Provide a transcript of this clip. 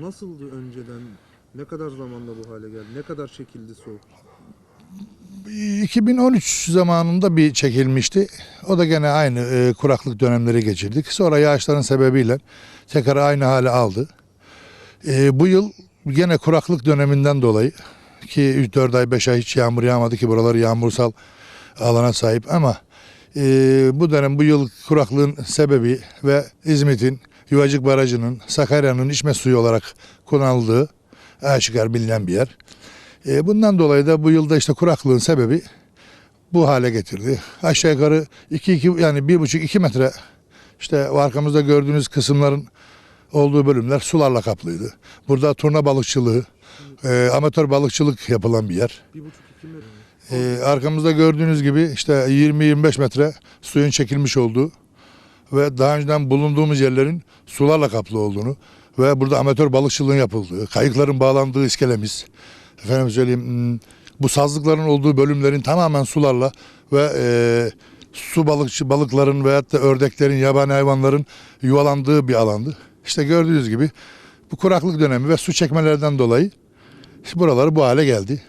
Nasıldı önceden? Ne kadar zamanda bu hale geldi? Ne kadar çekildi su? 2013 zamanında bir çekilmişti. O da gene aynı e, kuraklık dönemleri geçirdik. Sonra yağışların sebebiyle tekrar aynı hale aldı. E, bu yıl gene kuraklık döneminden dolayı ki 3-4 ay 5 ay hiç yağmur yağmadı ki buralar yağmursal alana sahip ama e, bu dönem bu yıl kuraklığın sebebi ve İzmit'in Yuvacık Barajı'nın Sakarya'nın içme suyu olarak kullanıldığı aşikar bilinen bir yer. E, bundan dolayı da bu yılda işte kuraklığın sebebi bu hale getirdi. Aşağı yukarı 2 2 yani 1,5-2 metre işte arkamızda gördüğünüz kısımların olduğu bölümler sularla kaplıydı. Burada turna balıkçılığı, e, amatör balıkçılık yapılan bir yer. Bir buçuk iki metre. E, arkamızda gördüğünüz gibi işte 20-25 metre suyun çekilmiş olduğu ve daha önceden bulunduğumuz yerlerin sularla kaplı olduğunu ve burada amatör balıkçılığın yapıldığı, kayıkların bağlandığı iskelemiz, efendim söyleyeyim hmm, bu sazlıkların olduğu bölümlerin tamamen sularla ve e, su balıkçı balıkların veyahut da ördeklerin, yabani hayvanların yuvalandığı bir alandı. İşte gördüğünüz gibi bu kuraklık dönemi ve su çekmelerden dolayı buraları bu hale geldi.